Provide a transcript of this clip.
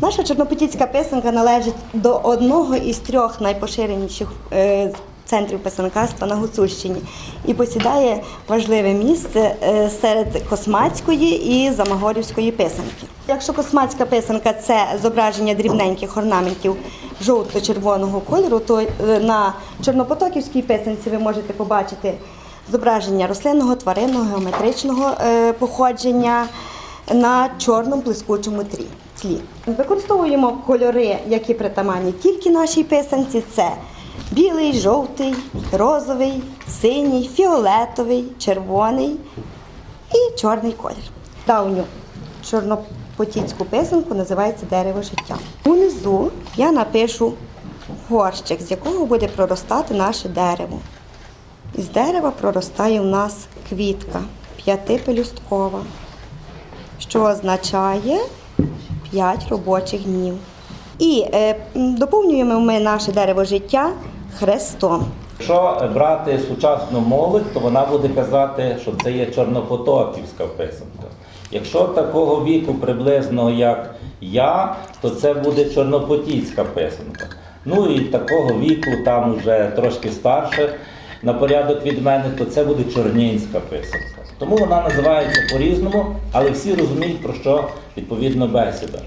Наша чорнопотіцька писанка належить до одного із трьох найпоширеніших е, центрів писанкарства на Гуцульщині і посідає важливе місце е, серед космацької і замагорівської писанки. Якщо космацька писанка це зображення дрібненьких орнаментів жовто-червоного кольору, то е, на чорнопотоківській писанці ви можете побачити зображення рослинного, тваринного, геометричного походження на чорному блискучому тлі. Тлі. Використовуємо кольори, які притаманні тільки нашій писанці. Це білий, жовтий, розовий, синій, фіолетовий, червоний і чорний колір. Давню чорнопотіцьку писанку називається дерево життя. Унизу я напишу горщик, з якого буде проростати наше дерево. Із дерева проростає у нас квітка п'ятипелюсткова, що означає 5 робочих днів. І е, доповнюємо ми наше дерево життя хрестом. Якщо брати сучасну молодь, то вона буде казати, що це є чорнопотоківська писанка. Якщо такого віку приблизно як я, то це буде чорнопотіцька писанка. Ну і такого віку, там вже трошки старше на порядок від мене, то це буде чорнінська писанка. Тому вона називається по-різному, але всі розуміють, про що відповідно бесіда.